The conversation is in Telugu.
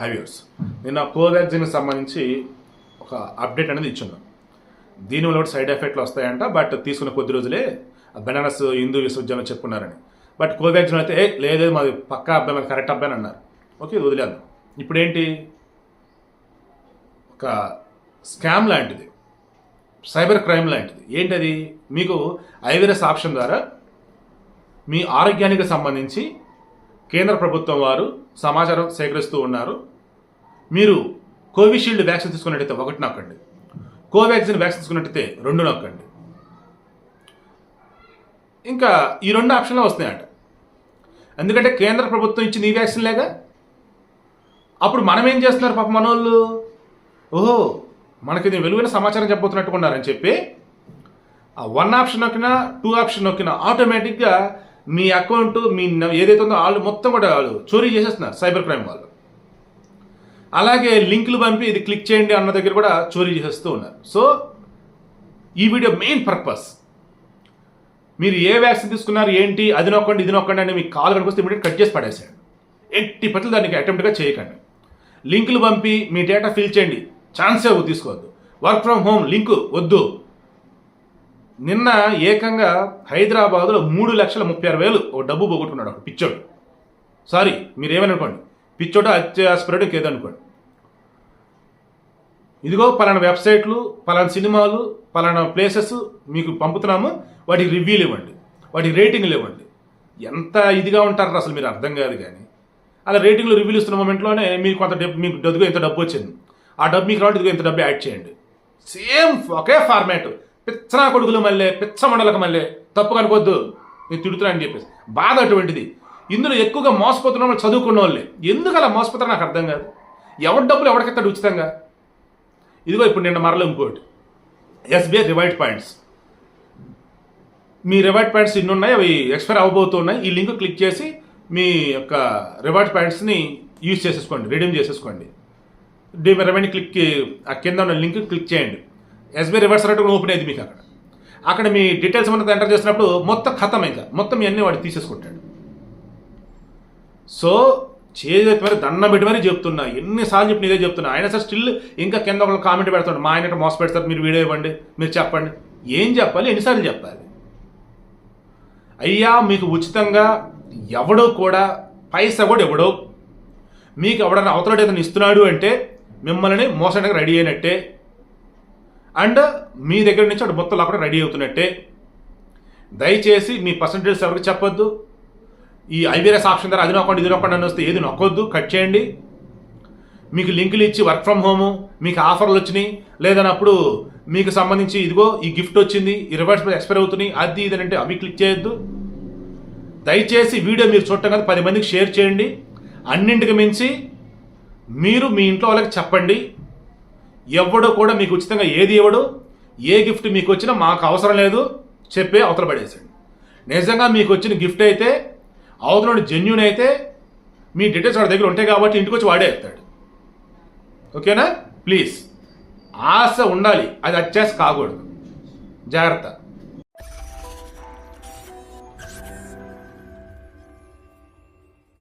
హైవ్యూర్స్ నిన్న కోవాక్సిన్కి సంబంధించి ఒక అప్డేట్ అనేది ఇచ్చున్నాం. దీనివల్ల కూడా సైడ్ ఎఫెక్ట్లు వస్తాయంట బట్ తీసుకున్న కొద్ది రోజులే బెనారస్ హిందూ విశ్వవిద్యాలయం చెప్పుకున్నారని. బట్ కోవాక్సిన్ అయితే "ఏ, లేదు మాది పక్కా అబ్బాయి మాది కరెక్ట్ అబ్బాయి అని అన్నారు. ఓకే వదిలేదు ఇప్పుడేంటి? ఒక స్కామ్ లాంటిది. సైబర్ క్రైమ్ లాంటిది. ఏంటది? మీకు ఐవీరస్ ఆప్షన్ ద్వారా మీ ఆరోగ్యానికి సంబంధించి కేంద్ర ప్రభుత్వం వారు సమాచారం సేకరిస్తూ ఉన్నారు. మీరు కోవిషీల్డ్ వ్యాక్సిన్ తీసుకున్నట్టయితే ఒకటి నొక్కండి. కోవాక్సిన్ వ్యాక్సిన్ తీసుకున్నట్టయితే రెండు నొక్కండి. ఇంకా ఈ రెండు ఆప్షన్లు వస్తాయంట ఎందుకంటే కేంద్ర ప్రభుత్వం ఇచ్చిన ఈ వ్యాక్సిన్ లేగా అప్పుడు మనం ఏం చేస్తున్నారు పాప మనోళ్ళు? ఓహో మనకి ఇది వెలువైన సమాచారం చెప్పబోతున్నట్టుకున్నారని చెప్పి ఆ వన్ ఆప్షన్ నొక్కినా టూ ఆప్షన్ నొక్కినా ఆటోమేటిక్గా మీ అకౌంట్ మీ ఏదైతే ఉందో వాళ్ళు మొత్తం కూడా వాళ్ళు చోరీ చేసేస్తున్నారు సైబర్ క్రైమ్ వాళ్ళు. అలాగే లింకులు పంపి ఇది క్లిక్ చేయండి అన్న దగ్గర కూడా చోరీ చేసేస్తూ ఉన్నారు. సో ఈ వీడియో మెయిన్ పర్పస్. మీరు ఏ వ్యాక్సిన్ తీసుకున్నారు ఏంటి అది నొక్కండి ఇది నొక్కండి అని మీకు కాల్ కనుకొస్తే ఇమీడియట్ కట్ చేసి పడేసాడు ఎట్టి పట్ల దానికి అటెంప్ట్గా చేయకండి. లింకులు పంపి మీ డేటా ఫిల్ చేయండి. ఛాన్సే తీసుకోవద్దు. వర్క్ ఫ్రమ్ హోమ్ లింకు వద్దు. నిన్న ఏకంగా హైదరాబాద్లో మూడు లక్షల ముప్పై ఆరు వేలు ఓ డబ్బు పోగొట్టుకున్నాడు ఒక పిచ్చోడు. సారీ మీరేమని అనుకోండి పిచ్చోడు అత్యాస్పరుడు కేదనుకోండి ఇదిగో పలానా వెబ్సైట్లు పలానా సినిమాలు పలానా ప్లేసెస్ మీకు పంపుతున్నాము వాటికి రివ్యూలు ఇవ్వండి వాటికి రేటింగ్లు ఇవ్వండి. ఎంత ఇదిగా ఉంటారు అసలు మీరు అర్థం కాదు కానీ. అలా రేటింగ్లు రివ్యూలు ఇస్తున్న మూమెంట్లోనే మీకు కొంత డబ్బు మీకు డబ్బుగా ఇంత డబ్బు వచ్చింది. ఆ డబ్బు మీకు రావడం ఇదిగో ఇంత డబ్బు యాడ్ చేయండి. సేమ్ ఒకే ఫార్మాట్. పిచ్చనా కొడుకులు మళ్ళీ పిచ్చ మండలకు మళ్ళీ తప్పు కనుకోద్దు నేను తిడుతున్నా అని చెప్పేసి. బాధ అటువంటిది. ఇందులో ఎక్కువగా మోసపోతున్న వాళ్ళు చదువుకున్న వాళ్ళే ఎందుకు అలా మోసపోతారో నాకు అర్థం కాదు. ఎవరి డబ్బులు ఎవరికెత్తాడు ఉచితంగా? ఇదిగో ఇప్పుడు నిన్న మరల ఇంకోటి. SBI reward points. మీ రివార్డ్ పాయింట్స్ ఇన్ని ఉన్నాయి అవి ఎక్స్పైర్ అవ్వబోతున్నాయి ఈ లింక్ క్లిక్ చేసి మీ యొక్క రివార్డ్ పాయింట్స్ని యూజ్ చేసేసుకోండి. రిడీమ్ చేసేసుకోండి. డీ రెవెన్యూ క్లిక్ ఆ కింద ఉన్న లింక్ క్లిక్ చేయండి. ఎస్బీఐ రివర్స్ అన్నట్టు కూడా ఓపెన్ అయింది మీకు అక్కడ. అక్కడ మీ డీటెయిల్స్ మనకు ఎంటర్ చేసినప్పుడు మొత్తం ఖతం ఇంకా. మొత్తం ఇవన్నీ వాడు తీసేసుకుంటాడు. సో చేతి మరి దండం పెట్టి మరీ చెప్తున్నా. ఎన్నిసార్లు చెప్పిన ఇదే చెప్తున్నా. ఆయన సార్ స్టిల్ ఇంకా కింద ఒకళ్ళు కామెంట్ పెడతాడు. మా ఆయన మోస పెడతారు మీరు వీడియో ఇవ్వండి. మీరు చెప్పండి. ఏం చెప్పాలి? ఎన్నిసార్లు చెప్పాలి? అయ్యా మీకు ఉచితంగా ఎవడో కూడా పైసా కూడా ఎవడో మీకు ఎవడన్నా అవతల ఏదైనా ఇస్తున్నాడు అంటే మిమ్మల్ని మోసడానికి రెడీ అయినట్టే. అండ్ మీ దగ్గర నుంచి అటు మొత్తం కూడా రెడీ అవుతున్నట్టే. దయచేసి మీ పర్సంటేజ్ ఎవరికి చెప్పొద్దు. ఈ ఐవీఆర్ఎస్ ఆప్షన్ ద్వారా అది నొక్కండి ఇది నొక్కండి అని వస్తే ఏది నొక్కొద్దు. కట్ చేయండి. మీకు లింకులు ఇచ్చి వర్క్ ఫ్రమ్ హోము మీకు ఆఫర్లు వచ్చినాయి. లేదన్నప్పుడు మీకు సంబంధించి ఇదిగో ఈ గిఫ్ట్ వచ్చింది ఈ రివర్స్ ఎక్స్పైర్ అవుతున్నాయి. అది ఇది అంటే అవి క్లిక్ చేయొద్దు. దయచేసి వీడియో మీరు చూడటం కదా పది మందికి షేర్ చేయండి. అన్నింటికి మించి మీరు మీ ఇంట్లో వాళ్ళకి చెప్పండి. ఎవడో కూడా మీకు ఉచితంగా ఏది ఇవ్వడు ఏ గిఫ్ట్ మీకు వచ్చినా మాకు అవసరం లేదు చెప్పే అవతల పడేసండి నిజంగా మీకు వచ్చిన గిఫ్ట్ అయితే అవతల జెన్యున్ అయితే మీ డీటెయిల్స్ వాడి దగ్గర ఉంటాయి కాబట్టి ఇంటికి వచ్చి వాడే ఓకేనా? ప్లీజ్ ఆశ ఉండాలి అది అత్యాశ కాకూడదు. జాగ్రత్త.